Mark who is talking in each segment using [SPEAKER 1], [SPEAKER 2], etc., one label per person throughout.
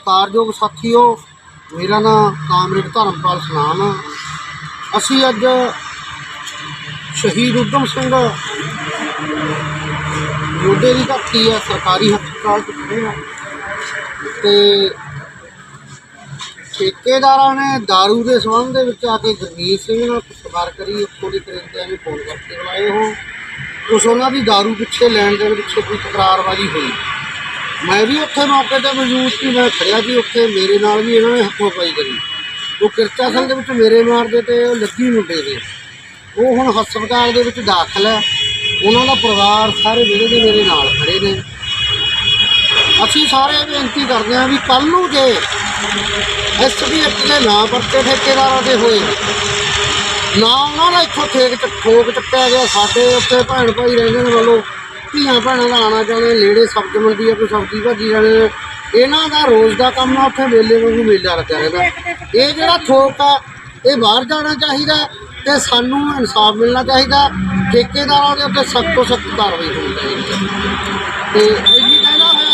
[SPEAKER 1] ਸਤਿਕਾਰਯੋਗ ਸਾਥੀਓ ਮੇਰਾ ਨਾਮ ਕਾਮਰੇਡ ਧਰਮਪਾਲ ਸਨਾਮ ਆ ਅਸੀਂ ਅੱਜ ਸ਼ਹੀਦ ਉਦਮ ਸਿੰਘ ਯੋਧੇ ਦੀ ਧਰਤੀ ਹੈ ਸਰਕਾਰੀ ਹਸਪਤਾਲ ਚ ਖੜੇ ਆ ਤੇ ਠੇਕੇਦਾਰਾਂ ਨੇ दारू ਦੇ ਸੰਬੰਧ ਦੇ ਵਿੱਚ ਆ ਕੇ ਗੁਰਮੀਤ ਸਿੰਘ ਨਾਲ ਸਵਾਰ ਕਰੀ ਉੱਥੋਂ ਦੇ ਕਰਿੰਦਿਆਂ ਨੂੰ ਫੋਨ ਕਰਕੇ ਬੁਲਾਏ ਉਹ ਕੁਛ ਉਹਨਾਂ ਦੀ दारू ਪਿੱਛੇ ਲੈਣ ਦੇਣ ਪਿੱਛੇ ਕੋਈ ਤਕਰਾਰਬਾਜ਼ੀ ਹੋਈ ਮੈਂ ਵੀ ਉੱਥੇ ਮੌਕੇ ਤੇ ਮੌਜੂਦ ਸੀ, ਮੈਂ ਖੜਿਆ ਸੀ ਉੱਥੇ, ਮੇਰੇ ਨਾਲ ਵੀ ਇਹਨਾਂ ਨੇ ਹੱਥੋਂ ਪਾਈ ਕਰੀ। ਉਹ ਕਿਰਚਾ ਅਸਲ ਦੇ ਵਿੱਚ ਮੇਰੇ ਮਾਰਦੇ ਤੇ ਉਹ ਲੱਗੀ ਮੁੰਡੇ ਦੇ। ਉਹ ਹੁਣ ਹਸਪਤਾਲ ਦੇ ਵਿੱਚ ਦਾਖਲ ਹੈ। ਉਹਨਾਂ ਦਾ ਪਰਿਵਾਰ ਸਾਰੇ ਜਿਹੜੇ ਦੇ ਮੇਰੇ ਨਾਲ ਖੜੇ ਨੇ। ਅਸੀਂ ਸਾਰੇ ਬੇਨਤੀ ਕਰਦੇ ਹਾਂ ਵੀ ਕੱਲ ਨੂੰ ਜੇ ਐਸਡੀਐਫ ਦੇ ਨਾਂ ਪਰਤੇ ਠੇਕੇਦਾਰਾਂ ਦੇ ਹੋਏ, ਨਾ ਉਹਨਾਂ ਦਾ ਇੱਥੋਂ ਠੇਕ ਠੋਕ ਚੱਕਿਆ ਗਿਆ ਸਾਡੇ ਉੱਥੇ ਭੈਣ ਭਾਈ ਰਹਿੰਦੇ ਨੇ ਵੱਲੋਂ। ਧੀਆਂ ਭੈਣਾਂ ਦਾ ਆਣਾ ਜਾਣਾ, ਨੇੜੇ ਸਬਜ਼ੀ ਮੰਡੀ ਆ, ਕੋਈ ਸਬਜ਼ੀ ਭਾਜੀ ਜਾਣੇ ਨੇ। ਇਹਨਾਂ ਦਾ ਰੋਜ਼ ਦਾ ਕੰਮ ਆ, ਉੱਥੇ ਮੇਲੇ ਵਾਂਗੂ ਮੇਲਾ ਰੱਖਿਆ ਰਹਿੰਦਾ। ਇਹ ਜਿਹੜਾ ਥੋਕ ਆ, ਇਹ ਬਾਹਰ ਜਾਣਾ ਚਾਹੀਦਾ ਤੇ ਸਾਨੂੰ ਇਨਸਾਫ ਮਿਲਣਾ ਚਾਹੀਦਾ। ਠੇਕੇਦਾਰਾਂ ਦੇ ਉੱਤੇ ਸਖਤ ਤੋਂ ਸਖਤ ਕਾਰਵਾਈ ਹੋਣੀ ਚਾਹੀਦੀ ਹੈ। ਤੇ ਇਹੀ ਕਹਿਣਾ ਹੋਇਆ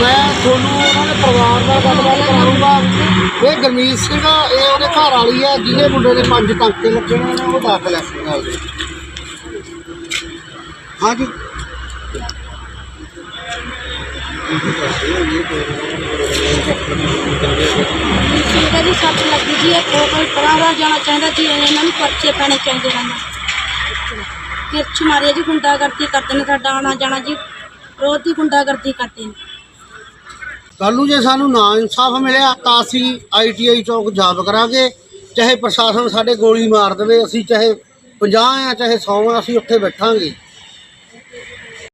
[SPEAKER 1] ਮੈਂ ਤੁਹਾਨੂੰ ਉਹਨਾਂ ਦੇ ਪਰਿਵਾਰ ਨਾਲ ਗੱਲਬਾਤ ਕਰਾਉਂਗਾ ਇਹ ਗਰਮੀਤ ਸਿੰਘ ਇਹ ਉਹਦੇ ਘਰ ਵਾਲੀ ਹੈ ਜਿਹਦੇ ਮੁੰਡੇ ਦੇ ਪੰਜ ਟਾਂਕੇ ਲੱਗੇ ਨੇ, ਉਹ ਦਾਖਲ ਹੈ ਹਸਪਤਾਲ ਦੇ। ਹਾਂਜੀ।
[SPEAKER 2] ਇਹਦਾ ਜੀ ਸੱਟ ਲੱਗੀ ਜੀ ਇਹ ਕੋਲ ਪਰਾਵਾ ਜਾਣਾ ਚਾਹੁੰਦਾ ਜੀ ਇਹਨਾਂ ਨੂੰ ਪਰਚੇ ਪੈਣੇ ਚਾਹੀਦੇ ਹਨ। ਕਿਰਚ ਮਾਰਿਆ ਜੀ ਗੁੰਡਾਗਰਦੀ ਕਰਦੇ ਨੇ ਸਾਡਾ ਆਣਾ ਜਾਣਾ ਜੀ ਰੋਜ਼ ਦੀ ਗੁੰਡਾਗਰਦੀ ਕਰਦੇ ਨੇ।
[SPEAKER 1] ਕੱਲ ਨੂੰ ਜੇ ਸਾਨੂੰ ਨਾ ਇਨਸਾਫ ਮਿਲਿਆ ਤਾਂ ਅਸੀਂ ਆਈਟੀਆਈ ਚੌਕ ਜਾਬ ਕਰਾਂਗੇ। ਚਾਹੇ ਪ੍ਰਸ਼ਾਸਨ ਸਾਡੇ ਗੋਲੀ ਮਾਰ ਦੇਵੇ ਅਸੀਂ ਚਾਹੇ 50 ਆ ਚਾਹੇ 100 ਆ ਅਸੀਂ ਉੱਥੇ ਬੈਠਾਂਗੇ।